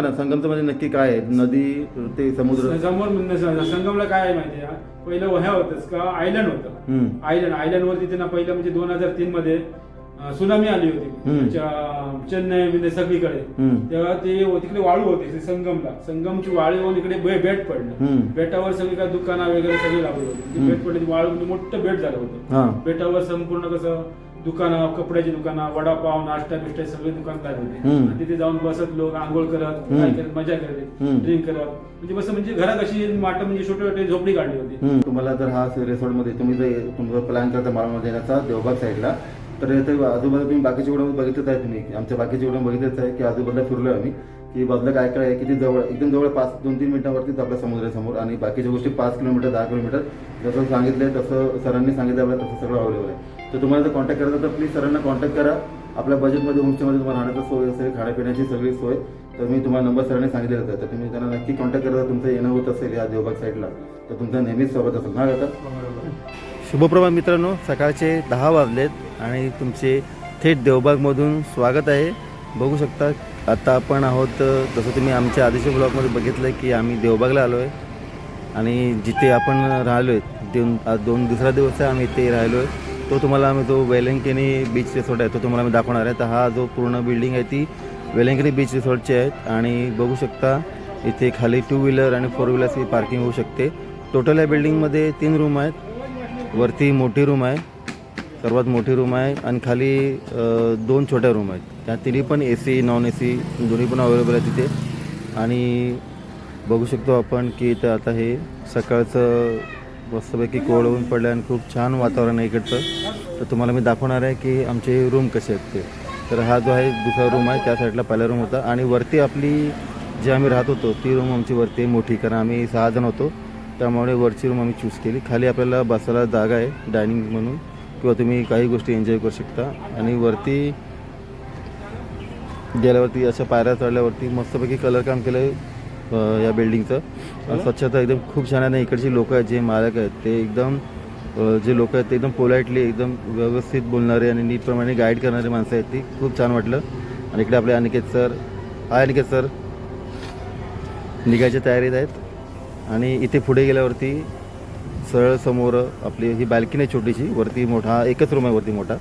संगमचं म्हणजे नक्की काय आहे? नदी ते समुद्र? समोर म्हणजे संगमला काय आहे माहिती आहे पहिलं ह्या होतच का आयलंड होतं. हम्म. आयलंड आयलंड वरती त्यांना पहिलं म्हणजे दोन हजार तीन मध्ये अं, सुनामी आली होती. च्या- चेन्नई म्हणजे सगळीकडे. हम्म. तेव्हा ते तिकडे वाळू होते ते संगमला. संगमची वाळू होऊन इकडे बे- बेट पडलं. बेटावर सगळी काय दुकानं वगैरे सगळी लागली होती. ती हम्म. बेट पडली ती वाळू म्हणजे मोठं बेट झालं होतं. हा. बेटावर संपूर्ण कसं दुकानं कपड्याची दुकानं वडापाव नाश्ता बिष्टा सगळे दुकान लागले होते. आणि तिथे जाऊन बसत लोक आंघोळ करत हम्म. काय करत मजा करत. ड्रिंक करत म्हणजे बस म्हणजे घरात अशी माट म्हणजे छोटे छोटे झोपडी काढली होती. तुम्हाला जर हा रिसॉर्टमध्ये तुम्ही जर तुमचा प्लॅन करता माळामध्ये येण्याचा देवबाग साईडला तर इथे आजूबाजूला तुम्ही बाकीचे उडून बघितलंच आहे तुम्ही आमच्या बाकीचे उडून बघितलंच आहे की आजूबाजूला फिरलो आम्ही की बाजूला काय काय आहे किती जवळ एकदम जवळ पाच दोन तीन मिनिटांवरतीच आपल्या समुद्रासमोर आणि बाकीच्या गोष्टी पाच किलोमीटर दहा किलोमीटर जसं सांगितलंय तसं सरांनी सांगितलं आपल्याला तसं सगळं अवेलेबल आहे तर तुम्हाला जर कॉन्टॅक्ट करायचं तर प्लीज सरांना कॉन्टॅक्ट करा. आपल्या बजेटमध्ये होमस्टेमध्ये तुम्हाला राहण्याची सोय असेल खाण्यापिण्याची सगळी सोय तर मी तुम्हाला नंबर सरांनी सांगितलेलं होतं तर तुम्ही त्यांना नक्की कॉन्टॅक्ट करा. तुमचं येणं होत असेल या देवबाग साईडला तर तुमचं नेहमीच स्वागत असेल ना आता. शुभप्रभा मित्रांनो. सकाळचे दहा वाजलेत आणि तुमचे थेट देवबागमधून स्वागत आहे. बघू शकता आता आपण आहोत जसं तुम्ही आमच्या आधीच्या ब्लॉगमध्ये बघितलं की आम्ही देवबागला आलो आहे. आणि जिथे आपण राहिलो आहे दोन दोन दुसरा दिवस आहे आम्ही इथे राहिलो आहे. तो तुम्हाला आम्ही जो वेलंकिनी बीच रिसॉर्ट आहे तो तुम्हाला मी दाखवणार आहे. तर हा जो पूर्ण बिल्डिंग आहे ती वेलंकिनी बीच रिसॉर्टची आहेत आणि बघू शकता इथे खाली टू व्हीलर आणि फोर व्हीलरची पार्किंग होऊ शकते. टोटल या बिल्डिंगमध्ये तीन रूम आहेत. वरती मोठी रूम आहे. सर्वात मोठी रूम आहे. आणि खाली दोन छोट्या रूम आहेत. त्या तिन्ही पण A C non A C दोन्ही पण अवेलेबल आहे तिथे. आणि बघू शकतो आपण की इथं आता हे सकाळचं मस्तपैकी कोवळं ऊन पडलं आणि खूप छान वातावरण आहे इकडचं. तर तुम्हाला मी दाखवणार आहे की आमचे रूम कसे आहेत ते. तर हा जो आहे दुसरा रूम आहे त्या साईडला पहिला रूम होता. आणि वरती आपली जे आम्ही राहत होतो ती रूम आमची वरती आहे मोठी. कारण आम्ही सहा जण होतो. त्यामुळे वरची रूम आम्ही चूज केली. खाली आपल्याला बसायला जागा आहे डायनिंग म्हणून. किंवा तुम्ही काही गोष्टी एन्जॉय करू शकता. आणि वरती गेल्यावरती अशा पायऱ्या चढल्यावरती मस्तपैकी कलर काम केलं आहे या बिल्डिंगचं. स्वच्छता एकदम खूप छान आहे आणि इकडची लोक आहेत जे मालक आहेत ते एकदम जे लोक आहेत ते एकदम पोलाइटली एकदम व्यवस्थित बोलणारे आणि नीटप्रमाणे गाईड करणारी माणसं आहेत ती. खूप छान वाटलं. आणि इकडे आपले Aniket sir. Hi Aniket sir. निघायच्या तयारीत आहेत. आणि इथे पुढे गेल्यावरती सरळ समोर आपली ही बाल्कनी आहे छोटीशी. वरती मोठा एकच रूम आहे वरती मोठा.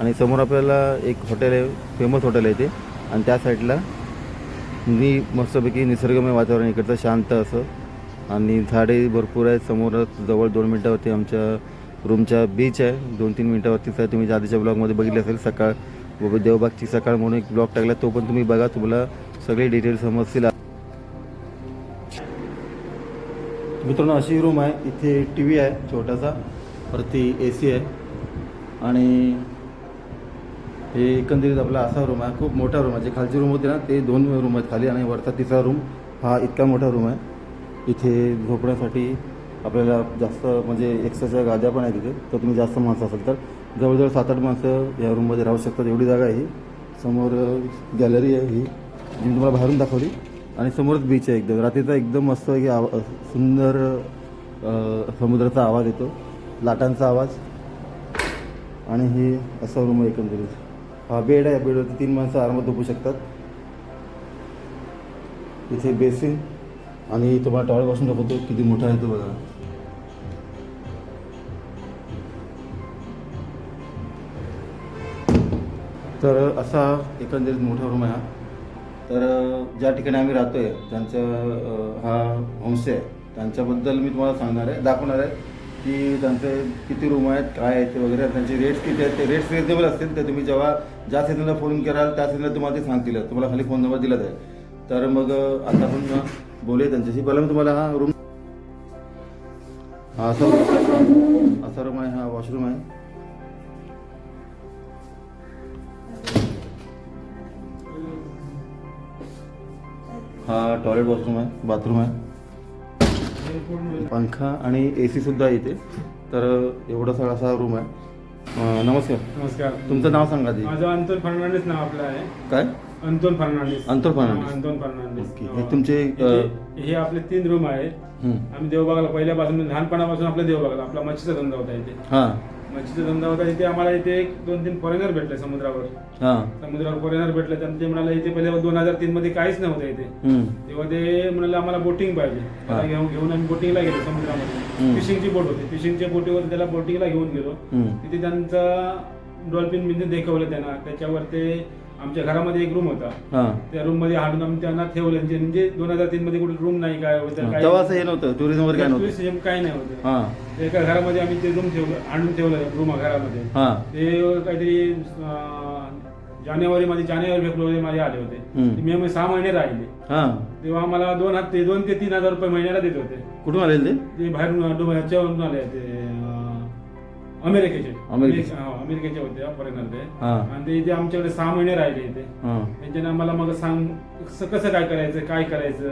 आणि समोर आपल्याला एक हॉटेल आहे फेमस हॉटेल आहे ते. आणि त्या साईडला मी मस्तपैकी निसर्गमय वातावरण इकडचं शांत असं. आणि झाडे भरपूर आहेत. समोरच जवळ दोन मिनटावरती आमच्या रूमच्या बीच आहे. दोन तीन मिनटावरती आहे तुम्ही आधीच्या ब्लॉगमध्ये बघितले असेल सकाळ. देवबागची सकाळ म्हणून एक ब्लॉग टाकला. तो पण तुम्ही बघा. तुम्हाला सगळे डिटेल समजतील. मित्रांनो अशी रूम आहे. इथे टी व्ही आहे. छोटासा. वरती ए सी आहे. आणि हे एकंदरीत आपला असा रूम आहे खूप मोठा रूम आहे. जे खालची रूम होती ना ते दोन रूम आहेत खाली आणि वरचा तिसरा रूम हा इतका मोठा रूम आहे. इथे झोपण्यासाठी आपल्याला जास्त म्हणजे एक्स्ट्राच्या गाद्या पण आहेत तिथे तर तुम्ही जास्त माणसं असाल तर. जवळजवळ सात आठ माणसं या रूममध्ये राहू शकतात. एवढी जागा आहे ही. समोर गॅलरी आहे ही. जी मी तुम्हाला बाहेरून दाखवली. आणि समोरच बीच आहे एकदम. रात्रीचा एकदम मस्त की आवा सुंदर समुद्राचा आवाज येतो. लाटांचा आवाज. आणि हे असा रूम आहे एकंदरीत. हा बेड आहे बेडवरती तीन माणसं आरामात झोपू शकतात. इथे बेसिन आणि तुम्हाला टॉवेल बसून दाखवतो किती मोठा आहे तो बघा. तर असा एकंदरीत मोठा रूम आहे हा. तर ज्या ठिकाणी आम्ही राहतोय त्यांचं हा होमस्टे आहे त्यांच्याबद्दल मी तुम्हाला सांगणार आहे दाखवणार आहे की त्यांचे किती रूम आहेत काय आहेत ते वगैरे त्यांचे रेट्स किती आहेत ते रेट्स रिजनेबल असतील तर तुम्ही जेव्हा ज्या सीझनला फोन कराल त्या सीझनला तुम्हाला ते सांगतील. तुम्हाला खाली फोन नंबर दिला जाईल तर मग आता आपण बोलूया त्यांच्याशी. पहिला मी तुम्हाला हा रूम हा असा असा रूम आहे हा वॉशरूम आहे. हा टॉयलेट वॉशरूम आहे बाथरूम आहे. पंखा आणि ए सी सुद्धा आहे इथे. तर एवढा सगळा असा रूम आहे. अं, नमस्कार. नमस्कार. तुमचं नाव सांगा माझं अंतोन फर्नांडिस नाव आपलं आहे. काय? अंतोन फर्नांडिस. अंतोन फर्नांडिस. हा, अंतोन फर्नांडिस. ओके. हो. तुमचे, इथे- हे आपले तीन रूम आहेत. आम्ही देवबागाला पहिल्यापासून लहानपणापासून आपल्या देवबागाला आपला मच्छीचा धंदा होता इथे. हां. मच्छीचा धंदा होता तिथे आम्हाला इथे एक दोन तीन फॉरेनर भेटले समुद्रावर. हा. समुद्रावर फॉरेनर भेटले त्यांना ते म्हणाले इथे पहिले दोन हजार तीन मध्ये काहीच नव्हतं इथे. हम्म. तेव्हा ते म्हणाले आम्हाला बोटिंग पाहिजे. त्याला घेऊन घेऊन आम्ही बोटिंगला गेलो समुद्रामध्ये. हम्म. फिशिंगची बोट होती. फिशिंगच्या बोटीवर त्याला बोटिंगला घेऊन गेलो. हम्म. तिथे त्यांचा डॉल्फिन बिंदू दाखवलं त्यांना. त्याच्यावर ते आमच्या घरामध्ये एक रूम होता. हा. त्या रूममध्ये हाडून आम्ही त्यांना ठेवलं. म्हणजे- म्हणजे दोन हजार तीन मध्ये कुठे रूम नाही काय होतं हा. काय तेव्हा असं हे नव्हतं. टुरिझम वगैरे काय नव्हतं. टुरिस्ट काय नाही होतं. हा. ते एका घरामध्ये आम्ही ते रूम ठेवलं आणून ठेवलं रूम घरामध्ये. हा. ते काहीतरी अं, जानेवारीमध्ये जानेवारी फेब्रुवारी मध्ये आले होते. हम्म. ते मे मध्ये सहा महिने राहिले. हा. तेव्हा आम्हाला दोन हात ते दोन ते तीन हजार रुपये महिन्याला देत होते. कुठून आलेले ते? बाहेरून आले ते अं, अमेरिकेचे. अमेरिकेचे. हा, अमेरिकेचे होते फॉरेनर ते. हा. आणि ते इथे आमच्याकडे सहा महिने राहिले इथे. हा. त्यांच्याने आम्हाला मग सांग स- कसं काय करायचं काय करायचं.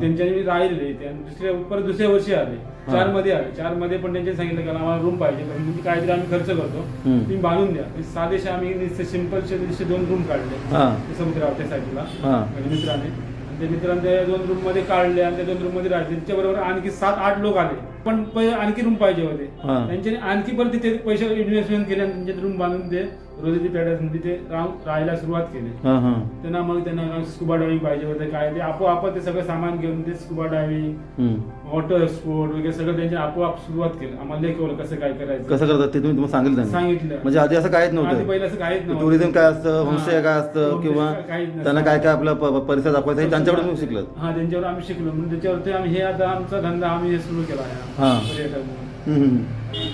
त्यांच्याने मी राहिले इथे. आणि दुसऱ्या परत दुसऱ्या वर्षी आले. हा. चारमध्ये आले. चारमध्ये पण त्यांनी सांगितलं की आम्हाला रूम पाहिजे. पण म्हणजे काहीतरी आम्ही खर्च करतो. हम्म. तुम्ही बांधून द्या. म्हणजे साधेसे आम्ही सिंपलचे दिवशी दोन रूम काढले. हा. ते समुद्रावरच्या साईडला. हा. माझ्या मित्राने. आणि त्या मित्राने त्या दोन रूममध्ये काढले आणि त्या दोन रूममध्ये राहिले. त्यांच्या बरोबर आणखी सात आठ लोक आले. पण आणखी रूम पाहिजे होते हा. त्यांच्याने आणखी परत तिथे पैसे इन्व्हेस्टमेंट केले आणि रूम बांधून ते रोजची पेट्यात तिथे राहून राहायला सुरुवात केली हा हा त्यांना मग त्यांना स्कुबा डायव्हिंग पाहिजे होते काय ते आपोआप ते सगळं सामान घेऊन ते स्कुबा डायव्हिंग हम्म. वॉटर स्पोर्ट वगैरे सगळं त्यांच्या आपोआप सुरुवात केली आम्हाला लेखवलं कसं काय करायचं कसं करतात ते तुम्ही तुम्हाला सांगितलं त्यांनी? सांगितलं म्हणजे आधी असं काहीच आधी नव्हतं पहिलं असं काहीच नव्हतं. टुरिझम काय असतं हा. होमस्टे काय असतं किंवा काहीच नसतं. त्यांना काय काय आपलं प- प- परिसर दाखवायचं त्यांच्याकडून तुम्ही शिकलं हा त्यांच्यावर आम्ही शिकलो म्हणून त्याच्यावरती आम्ही हे आता आमचा धंदा आम्ही हे सुरू केला हा. आहे पर्यटन म्हणून. हम्म, हम्म.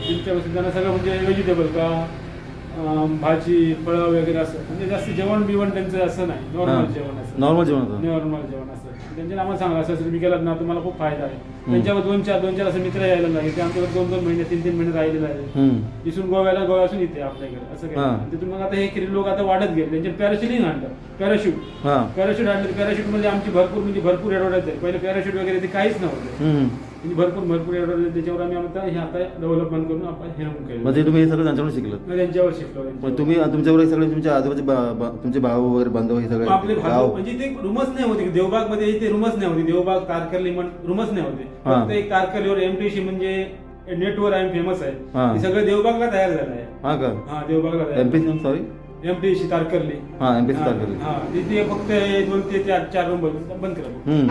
त्यांच्यापासून त्यांना सगळं म्हणजे व्हेजिटेबल का भाजी फळं वगैरे असं म्हणजे जास्त जेवण बिवण त्यांचं असं नाही. हा. नॉर्मल जेवण असं. नॉर्मल जेवण होतं. नॉर्मल जेवण असं. त्यांच्या आम्हाला सांगा असं तुम्ही केलात ना तुम्हाला खूप फायदा आहे. त्यांच्यावर दोन चार दोन चार असं मित्र यायला लागले. ते आमच्याकडे दोन दोन महिने तीन तीन महिने राहिलेले आहे हम्म. इथून गोव्याला गोव्यासून इथे आपल्याकडे असं हा. तिथून मग आता हे लोक आता वाढत गेले. त्यांचे पॅराशूटिंग आणलं. पॅराशूट हा. पॅराशूट आणलं. पॅराशूटमध्ये आमची भरपूर म्हणजे भरपूर एडवर्टाईज आहे पहिले पॅराशूट वगैरे ते काहीच नव्हतं. हम्म. म्हणजे भरपूर भरपूर एडवर्टाईज त्याच्यावर आम्ही आता हे आता डेव्हलपमेंट करून आपण हे केलं. म्हणजे तुम्ही हे सगळं त्यांच्याकडून शिकलं मग त्यांच्यावर शिकलो मग. तुम्ही तुमच्यावर हे सगळे तुमच्या बा- बा- तुमचे भाऊ वगैरे बांधव हे सगळे? आपले भाऊ गाव? म्हणजे ते रूमच नाही होते देवबागमध्ये इथे रूमच नाही होती देवबाग तारकर्ली म्हण रूमच नाही होते. हा. फक्त एक तारकर्लीवर एमटीसी म्हणजे नेटवर आहे फेमस आहे. हा. सगळं देवबागला तयार झालं आहे. हा का? हा देवबागला तयार एमपी सॉरी एमटीसी तारकर्ली हा एमपी हा, तारकर्ली हा तिथे फक्त हे दोन ते चार चार रूम बंद करा हम्म.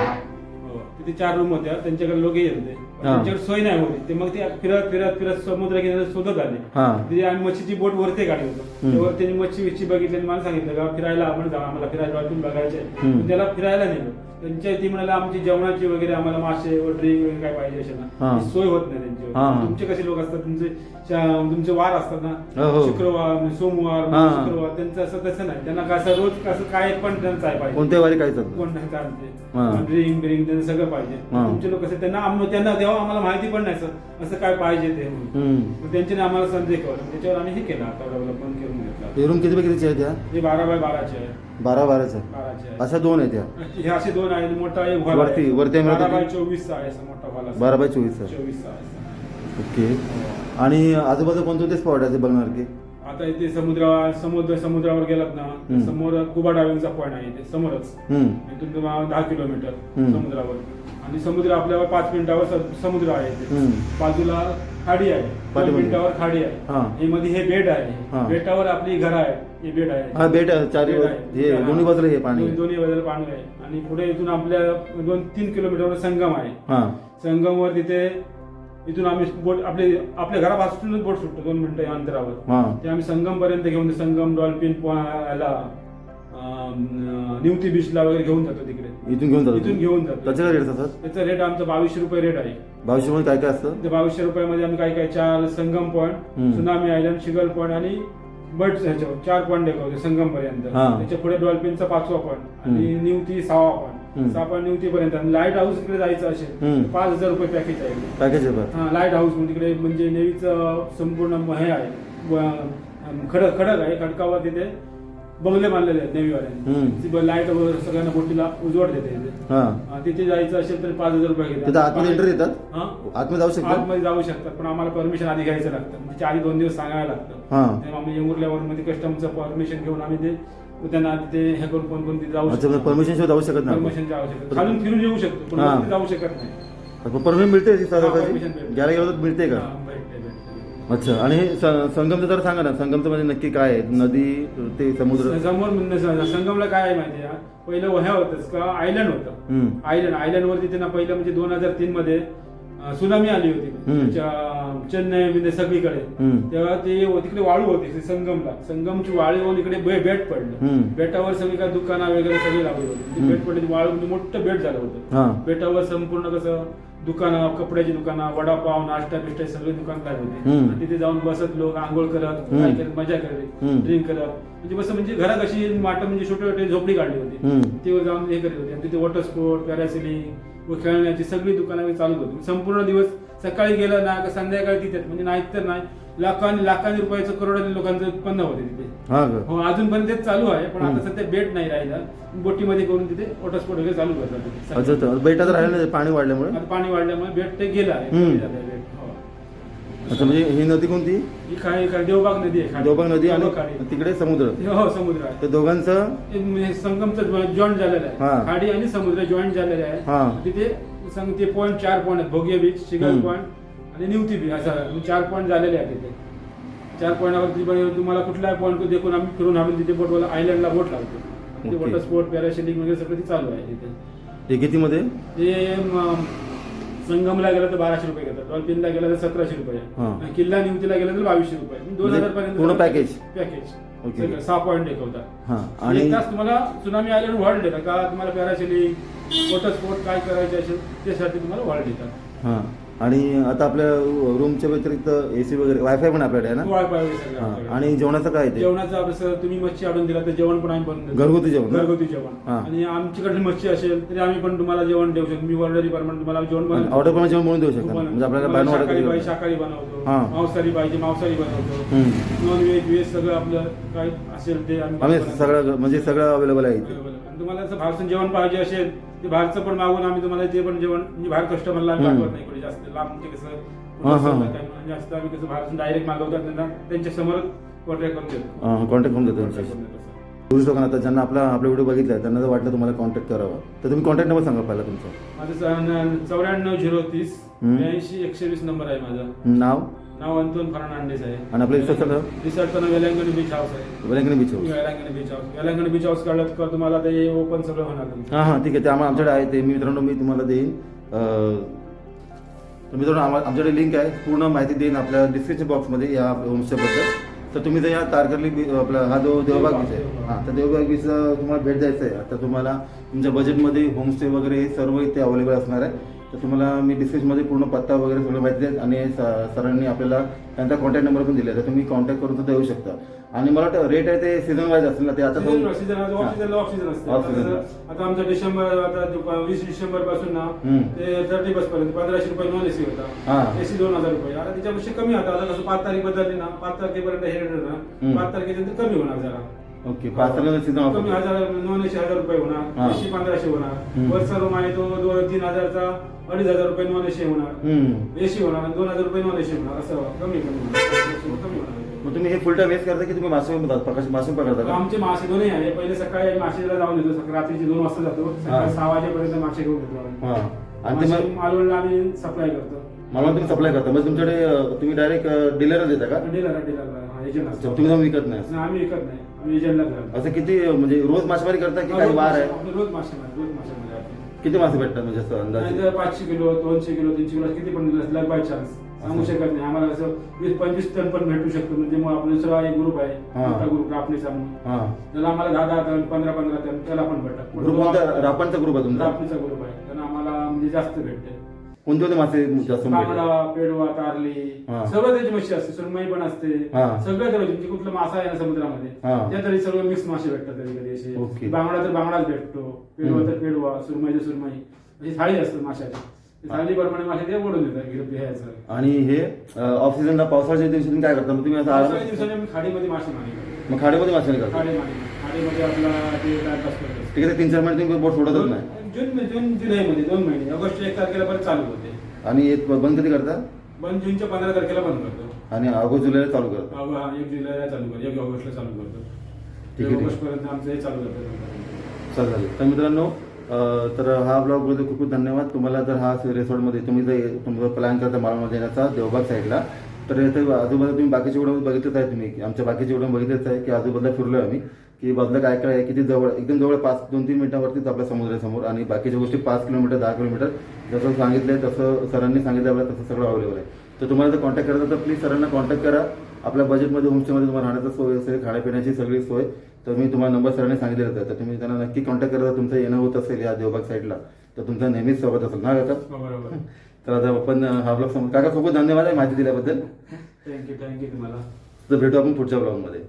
ते चार रूम होत्या त्यांच्याकडे लोक येत होते. हा. त्यांच्याकडे सोय नाही होती ते मग ते फिरत फिरत फिरत समुद्र किनारे शोधत आले हा आम्ही मच्छीची बोट वरती काढली होतो हम्म. तेव्हा त्यांनी मच्छी विच्छी बघितली आणि मला सांगितलं का फिरायला आपण जाऊ आम्हाला फिरायला डॉल्फिन बघायचे. त्याला फिरायला नेलो त्यांच्या ती म्हणाला आमची जेवणाची वगैरे आम्हाला मासे ड्रिंक वगैरे काय पाहिजे असेल हा. ना ती सोय होत नाही हा, हा. त्यांची तुमचे कसे लोक असतात तुमचे तुमचे वार असतात हो, ना हो. शुक्रवार म्हणजे सोमवार हा. शुक्रवार त्यांचं असं तसं नाही त्यांना कसं रोज कसं काय पण त्यांचं आहे पाहिजे कोणत्या वारी काय चालतं कोण नाही चालते हा. ड्रिंक ड्रिंक त्यांचं सगळं पाहिजे हा. तुमचे लोक कसं त्यांना आम- त्यांना तेव्हा आम्हाला माहिती पण नाही असं- असं काय पाहिजे ते म्हणून. हम्म. मग त्यांच्याने आम्हाला संदेश त्याच्यावर आम्ही हे केलं आता डेव्हलपमेंट करून घेतला. हे रूम किती कितीचे आहेत त्या हे बारा बाय बाराचे आहे बारा बाराच्या बाराचे आहे अशा दोन आहेत त्या हे असे दोन आहेत मोठा एक वरती- आहे. वरती आम्ही बारा बाय चोवीसचा आहे असा मोठा हॉल. बारा बाय चोवीसचा चोवीसचा आहे. ओके. आणि आजूबाजू कोणते कोणते स्पॉट आहे ते बघणार की? आता इथे समुद्रा समुद्र समुद्रावर गेलात ना हम्म. समोर कुबा डायव्हिंगचा पॉईंट आहे इथे. समोरच. हम्म. इथून तुम्हाला दहा किलोमीटर हम्म. समुद्रावर. आणि समुद्र आपल्यावर पाच मिनिटावर समुद्र आहे. बाजूला खाडी आहे. पाठीमागे. मिनिटावर खाडी. आहे. हे. मध्ये हे हा. आहे. बेटावर आपली घर आहे. हे बेड आहे. हा बेट आहे. चारी. हे. दोन्ही बाजूला हे पाणी दोन्ही- बाजूला पाणी आहे. आणि पुढे इथून आपल्या दोन तीन किलोमीटरवर संगम आहे. हा. संगमवर तिथे इथून आम्ही बोट आपले आपल्या घरापासूनच बोट सुटतो. दोन मिनिटं अंतरावर. ते आम्ही संगम पर्यंत घेऊन संगम डॉल्फिन याला अं, निवती बीचला वगैरे घेऊन जातो तिकडे. इथून घेऊन जातो इथून घेऊन जातो त्याचे काय रेट असतात त्याचा रेट आमचा बावीसशे रुपये रेट आहे. बावीसशे मध्ये काय काय असतं? त्या बावीसशे रुपयामध्ये आम्ही काय काय चार Sangam point. Tsunami island seagull point आणि बर्ड ह्याच्यावर चार पॉईंट दाखवते संगम पर्यंत. हा. त्याच्या पुढे डॉल्फिनचा पाचवा पॉईंट आणि निवती सहावा पॉईंट. सहा पॉईंट निवती पर्यंत आणि लाइट हाऊस इकडे जायचं असेल हम्म. तर पाच हजार रुपये पॅकेज आहे. पॅकेज आहे बरं. हा लाइट हाऊस म्हणजे तिकडे म्हणजे नेव्हीचं संपूर्ण म- हे आहे. व- खडक खडक आहे खडकावर तिथे बंगले बांधलेले आहेत. नेव्हीवाल्यांनी. लाइट वगैरे सगळ्यांना बोटीला उजवड देते. तिथे हा. हा, तिथे जायचं असेल तर पाच हजार रुपये घेतात. तिथं आतमध्ये एंट्री देतात? हा? आतमध्ये जाऊ शकतात? आतमध्ये जाऊ शकतात पण आम्हाला परमिशन आधी घ्यायचं लागतं. त्याच्या आधी दोन दिवस सांगायला लागतं. हा. तेव्हा आम्ही येंगुर्ल्यावर मध्ये कस्टमचं परमिशन घेऊन आम्ही ते त्यांना तिथे हे करून कोण कोण तिथे जाऊ अच्छा परमिशन शिवाय जाऊ शकत नाही परमिशनची आवश्यकता. खालून फिरून येऊ शकतो पण हा. वरती जाऊ शकत नाही. परमिशन मिळते हा, permission मिळते. घ्यायला गेलो तर मिळते का? हा. अच्छा आणि हे स- संगमचं जर सांगा ना संगमचं म्हणजे नक्की काय आहे? नदी ते समुद्र? समोर म्हणणं स- संगमला काय आहे माहिती आहे पहिलं वह्या होतच का? आयलंड होतं. हम्म. आयलंड आयलंड वरती त्यांना पहिलं म्हणजे दोन हजार तीन मध्ये अं, सुनामी आली होती. हम्म. त्याच्या चेन्नई बिन्नई सगळीकडे. हम्म. तेव्हा ते तिकडे वाळू होती ते संगमला. संगमची वाळू होऊन इकडे बे- बेट पडलं. बेटावर सगळी काय दुकानं वगैरे सगळी लागली होती. ती हम्म. बेट पडली ती वाळू म्हणजे मोठं बेट झालं होतं. हा. बेटावर संपूर्ण कसं दुकानं कपड्याची दुकानं वडापाव नाश्ता बिष्टा सगळे दुकान लागले होते हम्म. आणि तिथे जाऊन बसत लोक आंघोळ करत हम्म. काय करत मजा करत हम्म. ड्रिंक करत म्हणजे बस म्हणजे घरात अशी माट म्हणजे छोटे छोटे झोपडी काढली होती हम्म. तिवर जाऊन हे करत होते आणि तिथे वॉटर स्पोर्ट पॅरासिलिंग व खेळण्याची सगळी दुकानं चालू होती संपूर्ण दिवस सकाळी गेलं ना का संध्याकाळी तिथे म्हणजे नाहीत तर नाही लाखांनी लाखांनी रुपयाचं करोडांनी लोकांचं उत्पन्न होते तिथे हा का हो अजूनपर्यंत तेच चालू आहे पण आता. सध्या बेट नाही राहिला बोटीमध्ये करून तिथे वॉटर स्पोर्ट वगैरे चालू करतात तिथे. अच्छा तर बेटात राहिलं पाणी वाढल्यामुळे आता पाणी वाढल्यामुळे बेट ते गेलं आहे हम्म. बेट. हो. अच्छा म्हणजे ही नदी कोणती ही देवबाग नदी आहे खाली. दोबाग नदी देवबाग खाडी. आणि तिकडे समुद्र हो समुद्र आहे तर दोघांचं संगमचं जॉईंट झालेलं हा. आहे खाडी आणि समुद्र जॉईंट झालेले हा. आहे तिथे संग ते पॉईंट चार पॉईंट आहेत. भोगिया बीच शिगल. पॉईंट आणि निवती बीच. असं चार पॉईंट झालेले आहेत तिथे चार पॉईंटवर तुम्हाला कुठलाही पॉईंट देखून आम्ही फिरून आम्ही तिथे बोट आयलंडला बोट लावतो. वॉटर स्पोर्ट पॅराशेलिंग वगैरे सगळं ते चालू आहे तिथे कितीमध्ये? ते संगमला गेलं तर बाराशे रुपये घेतात. डॉल्फिनला गेलं तर सतराशे रुपये. आणि किल्ला निवतीला गेलं तर बावीसशे रुपये. दोन म्हणजे हजार पर्यंत? पॅकेज. सगळं सहा पॉईंट दाखवतात हा. आणि तुम्हाला सुनामी आल्यावर वर्ल्ड का? तुम्हाला पॅरासिलिंग वॉटर स्पोर्ट काय करायचे असेल त्यासाठी तुम्हाला वर्ल्ड देतात हा आणि आता आपल्या रूमच्या व्यतिरिक्त एसी वगैरे वायफाय पण आपल्याकडे आहे ना वाळपाय वगैरे सगळं हा आपल्याकडे. आणि जेवणाचं काय ते जेवणाचं आपलं सर तुम्ही मच्छी आणून दिला तर जेवण पण आम्ही बनवून देतो. घरगुती जेवण ना? घरगुती जेवण हा. आणि आमच्याकडे मच्छी असेल तरी आम्ही पण तुम्हाला जेवण देऊ शकतो मी ऑर्डर प्रमाणे तुम्हाला जेवण बनवून. ऑर्डर पण जेवण म्हणून देऊ शकता म्हणजे आपल्याला शाकाहारी पाहिजे शाकाहारी बनवतो हा. मांसाहारी पाहिजे मांसाहारी बनवतो हम्म. नॉन व्हेज व्हेज सगळं आपलं काय असेल ते आम्ही आम्ही बनवतो. सगळं म्हणजे सगळं अवेलेबल आहे इथे Available. आणि तुम्हाला बाहेरचं जेवण पाहिजे असेल ते बाहेरचं पण मागून आम्ही तुम्हाला ते पण जेवण म्हणजे बाहेर कस्टमरला आम्ही. पाठवत नाही कुठे जास्त. लांब म्हणजे कसं जास्त आम्ही कसं बाहेरचं डायरेक्ट मागवतात त्यांना त्यांच्यासमोर कॉन्टॅक्ट करून देतो. कॉन्टॅक्ट करून देतो त्यांच्याशी. टुरिस्ट लोकांना आता ज्यांना आपला आपला व्हिडिओ बघितला त्यांना जर वाटलं तुम्हाला कॉन्टॅक्ट करावा तर तुम्ही कॉन्टॅक्ट नंबर सांगा पहिला तुमचा. माझं चौऱ्याण्णव झिरो तीस. ब्याऐंशी एकशे वीस नंबर आहे माझा. नाव? नाव अंतोन फर्नांडिस आहे. आणि आपलं रिसॉर्टचं नाव? रिसॉर्टचं नाव वेलांगणी बीच हाऊस आहे. Velankanni beach house Velankanni beach house Velankanni beach house काढलं तर तुम्हाला ते ओपन सगळं होणार तुमचं. हां हां ठीक आहे. ते आम्हाला आमच्याकडे आहे ते. मी मित्रांनो मी तुम्हाला देईन. अं, तर मित्रांनो आम्हा आमच्याकडे लिंक आहे. पूर्ण माहिती देईन आपल्या डिस्क्रिप्शन बॉक्समध्ये या होमस्टेबद्दल तर तुम्ही जर या तारकर्ली बी आपला हा जो देवबाग बीच आहे. हां तर देवबाग बीचला तुम्हाला भेट द्यायचं आहे. आता तुम्हाला तुमच्या बजेटमध्ये होमस्टे वगैरे हे सर्व इथे अवेलेबल असणार आहे. तर तुम्हाला मी डिस्क्रिप्शनमध्ये पूर्ण पत्ता वगैरे सगळं माहिती देईल आणि सरांनी आपल्याला त्यांचा कॉन्टॅक्ट नंबर पण दिला तर तुम्ही कॉन्टॅक्ट करून सुद्धा येऊ शकता. आणि मला वाटतं रेट आहे ते सीझन वाईज असेल ना ते आता आता आमचं डिसेंबर आता वीस डिसेंबरपासून ना. ते थर्टी बस पर्यंत पंधराशे रुपये नॉन एसी. होता. एसी दोन हजार रुपये. आता त्याच्यापेक्षा कमी आता आता कसं पाच तारीख बदलली ना पाच तारखेपर्यंत हे रेट ना. पाच तारखेपर्यंत कमी होणार जरा. ओके पाच तारखेला सीझन ऑफ कमी हजार नॉन एसी हजार रुपये हा. होणार एसी पंधराशे होणार. हम्म. वरचा रूम आहे तो दोन तीन हजारचा अडीच हजार रुपये नॉन एसी होणार. हम्म. एसी होणार आणि दोन हजार रुपये नॉन एसी होणार. असं कमी कमी होणार. कमी होणार. मग तुम्ही हे फुल टाइम वेस्ट करता की तुम्ही मासे पकड मासे पकडता का? आमचे मासे दोन्ही आहे. पहिले सकाळी मासेला जाऊन येतो. सकाळी रात्रीचे दोन वाजता जातो. हा. सकाळी सहा वाजेपर्यंत मासे घेऊन येतो आम्ही. हा. आणि ते मासे मग मालवणला आम्ही सप्लाय करतो. मला तुम्ही सप्लाय करता. म्हणजे तुमच्याकडे अं, तुम्ही डायरेक्ट डीलर देता का? डीलर डीलरला एजंट असतो. तुम्ही जाऊन विकत नाही आम्ही विकत नाही. असं किती म्हणजे रोज मासेमारी करता की काही वार आहे? आपलं रोज मासे मारतो, रोज मासे मारतो आपण. किती मासे भेटतात म्हणजे असं अंदाजे? नाहीतर पाचशे किलो दोनशे किलो तीनशे किलो किती पण दिलं बाय चान्स सांगू. शकत नाही. आम्हाला असं वीस पंचवीस टन पण भेटू शकतो. म्हणजे मग आपला दुसरा एक ग्रुप आहे. हा. मोठा ग्रुप रापणीचा म्हणून हा. त्याला आम्हाला दहा दहा टन पंधरा पंधरा टन त्याला पण भेटतात. ग्रुप कोणता? ग्रुप आहे तुमचा? रापणीचा ग्रुप आहे. त्यांना आम्हाला म्हणजे जास्त भेटते. कोणते मासे जास्त पेडवा तारली हा. सगळं त्याची मच्छी असते सुरमई पण असते हा. सगळं तरी म्हणजे कुठलं मासा आहे ना समुद्रामध्ये हा. त्या तरी सगळं मिक्स मासे भेटतात कधी कधी ओके. असे बांगडा तर बांगडाच भेटतो पेडवा हम्म. तर पेडवा सुरमई तर सुरमई म्हणजे थाळी असते माशाची थाळी प्रमाणे मासे ते ओढून देतात गिरपी आणि हे ऑफ सीझनला पावसाळ्याच्या दिवशी तुम्ही काय करता मग तुम्ही असं पावसाळ्याच्या आराम दिवसाने आम्ही खाडीमध्ये मासे मग खाडीमध्ये मासे नाही करता खाडीमध्ये खाडीमध्ये आपला ते टाइमपास करतो ठीक आहे तीन चार महिने तुम्ही बोट सोडतच नाही. जून जून जुलैमध्ये दोन महिने. ऑगस्ट एक तारखेला परत चालू होते. आणि हे बंद कधी करता? पण जूनच्या पंधरा तारखेला बंद करतो. आणि ऑगस्ट जुलैला चालू करता? हा, एक जुलैला चालू करतो एक ऑगस्टला चालू करतो. ठीक आहे, ठीक आहे. ऑगस्ट पर्यंत आमचं हे चालू चालेल चालेल. तर मित्रांनो अं, तर हा ब्लॉगबद्दल खूप खूप धन्यवाद. तुम्हाला जर हा रिसॉर्टमध्ये तुम्ही जर तुमचा प्लॅन करता मालवण येण्याचा देवबाग साईडला तर इथे आजूबाजूला तुम्ही बाकीचे व्हिडिओ बघितलेच आहे तुम्ही. आमच्या बाकीचे व्हिडिओ बघितलेच आहे की आजूबाजूला फिरलोय आम्ही. की बाजूला काय काय आहे किती जवळ एकदम जवळ पाच दोन तीन मिनिटांवरतीच आपल्या समुद्रासमोर आणि बाकीच्या गोष्टी पाच किलोमीटर दहा किलोमीटर जसं सांगितलंय तसं सरांनी सांगितलं आपल्याला तसं सगळं अवेलेबल आहे. तर तुम्हाला जर कॉन्टॅक्ट करायचं तर प्लीज सरांना कॉन्टॅक्ट करा. आपल्या बजेटमध्ये होमस्टेमध्ये तुम्हाला राहण्याची सोय असेल खाण्यापिण्याची सगळी सोय तर मी तुम्हाला नंबर सरांनी सांगितलेलं होतं तर तुम्ही त्यांना नक्की कॉन्टॅक्ट करा. तुमचं येणं होत असेल या देवबाग साईडला तर तुमचा नेहमीच सोबत असेल. ना काका? बरोबर. तर आता आपण हा ब्लॉग समोर काका खूप धन्यवाद आहे माहिती दिल्याबद्दल. थँक्यू थँक्यू तुम्हाला. तर भेटू आपण पुढच्या ब्लॉगमध्ये